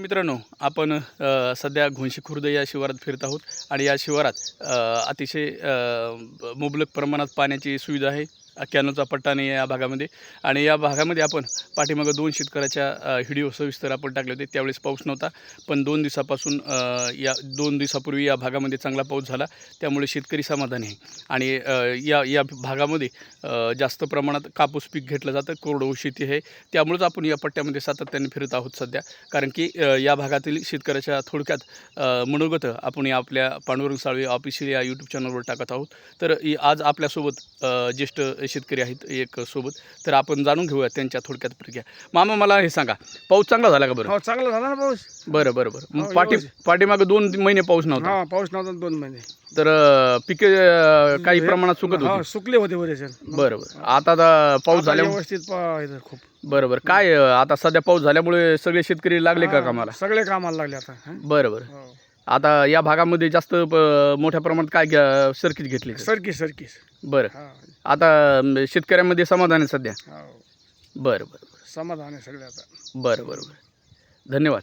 मित्रांनो आपण सध्या घोंशी खुर्द या शिवारात फिरत आहोत आणि या शिवारात अतिशय मुबलक प्रमाणात पाण्याची सुविधा आहे. कॅनोचा पट्टा नाही आहे या भागामध्ये. आणि या भागामध्ये आपण पाठीमागं दोन शेतकऱ्याच्या व्हिडिओ सविस्तर आपण टाकले होते. त्यावेळेस पाऊस नव्हता पण दोन दिवसापासून या दोन दिवसापूर्वी या भागामध्ये चांगला पाऊस झाला. त्यामुळे शेतकरी समाधानी आहे. आणि या या भागामध्ये जास्त प्रमाणात कापूस पीक घेतलं जातं. कोरडवाहू शेती आहे. त्यामुळेच आपण या पट्ट्यामध्ये सातत्याने फिरत आहोत सध्या. कारण की या भागातील शेतकऱ्याच्या थोडक्यात मनोगत आपण या आपल्या पांडुरंग साळवे ऑफिशियल या यूट्यूब चॅनलवर टाकत आहोत. तर आज आपल्यासोबत ज्येष्ठ शेतकरी आहेत एक सोबत तर आपण जाणून घेऊया त्यांच्या थोडक्यात प्रतिक्रिया. मामा मला हे सांगा पाऊस चांगला झाला का बरं? हो चांगला झाला ना पाऊस. बरं बरं बरं. मग हो, पाठी. पाठीमागं दोन महिने पाऊस नव्हता. हा पाऊस नव्हता दोन महिने. तर पिके अ, काही प्रमाणात सुकत हा होती? सुकले होते बरेच बरं बरं. आता आता पाऊस झाल्यामुळे व्यवस्थित पा- इथं खूप. बरं बरं. काय अ, आता सध्या पाऊस झाल्यामुळे सगळे शेतकरी लागले का कामाला? सगळे कामाला लागले आता हा. बरं बरं. हो. आता या भागामध्ये जास्त प- मोठ्या प्रमाणात काय घ्या- सरकीच घेतली? सरकीस सरकीस बरं. हा. आता शेतकऱ्यांमध्ये समाधान आहे सध्या? हो. बरं बरं. समाधान आहे सगळे आता. बरं बरं बरं. धन्यवाद.